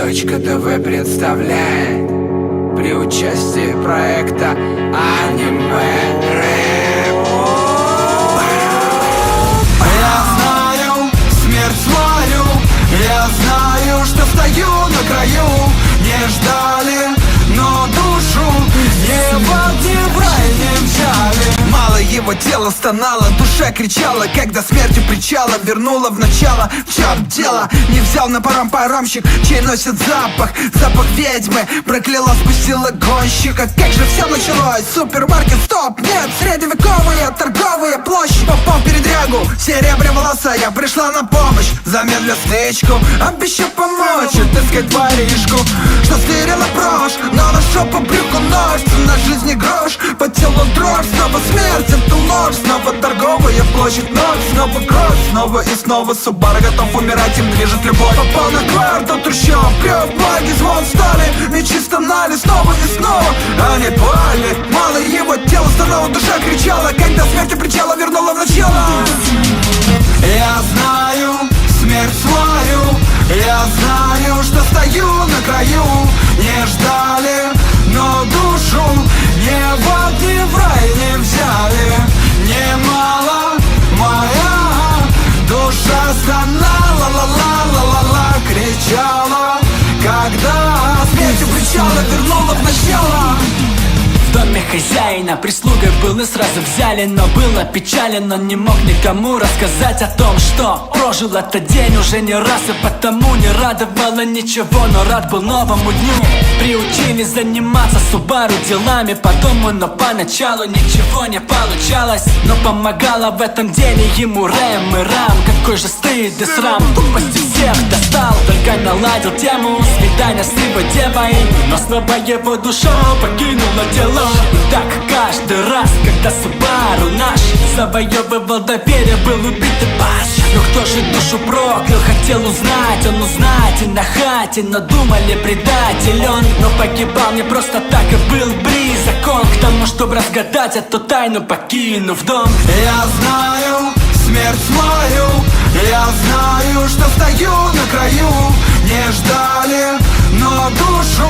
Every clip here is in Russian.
Точка ТВ представляет При участии проекта Аниме Рэп его тела стонало, душа кричала Когда смертью причала вернула в начало В чем дело? Не взял на паром паромщик Чей носит запах, запах ведьмы Прокляла, спустила гонщика Как же все началось? Супермаркет, стоп, нет Средневековые торговые передрягу, серебряноволосая Пришла на помощь, замедля стычку Обещал помочь, отыскать воришку Что стырила брошь, но нашел по брюку нож Цена жизни грош, по телу дрожь Снова смерть, это ложь Снова торговая площадь ночь Снова кровь, снова и снова Субара готов умирать, им движет любовь. Попал на квартал трущоб, крев, благи, звон. Стали Мечи стонали снова и снова. Они пали, мало его тела Снова душа кричала, когда смерть причала Вернула хозяина прислугой был и сразу взяли Но было печален, он не мог никому рассказать о том, что Прожил этот день уже не раз и потому не радовало ничего Но рад был новому дню. Приучили заниматься Субару делами по дому Но поначалу ничего не получалось Но помогала в этом деле ему Рэм и Рам. Какой же стыд и срам Тупости всех достал Только наладил тему свидания с его девой. Но снова его душа покинула тело. И так каждый раз, когда Субару наш Завоевывал доверие, был убит и паш Но кто же душу проклял, хотел узнать Он узнать и на хате, но думали предатель он. Но погибал не просто так и был близок К тому, чтобы разгадать эту тайну, покинув дом. Я знаю смерть свою Я знаю, что стою на краю ждали, но душу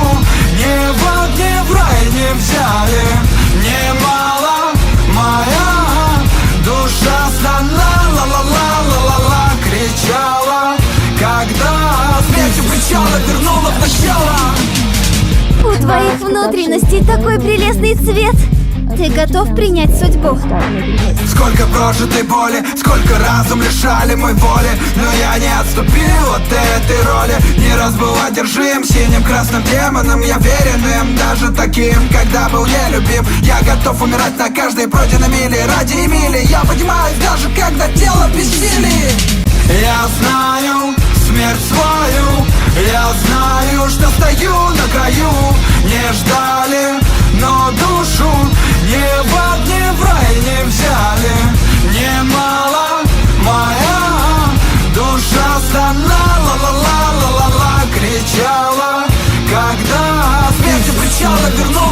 Не в ад, ни в рай не взяли Немало моя душа стонала Ла-ла-ла-ла-ла кричала Когда смертью причала вернула в начало У твоих внутренностей такой прелестный цвет. Ты готов принять судьбу? Сколько прожитой боли, сколько разум лишали мой воли Но я не отступил от этой роли раз был одержим синим красным демоном Я верен им, даже таким, когда был нелюбим. Я готов умирать на каждой пройденной миле Ради Эмили я поднимаюсь даже когда тело бессилие Я знаю смерть свою Я знаю, что стою на краю. Не ждали,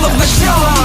怎么笑啊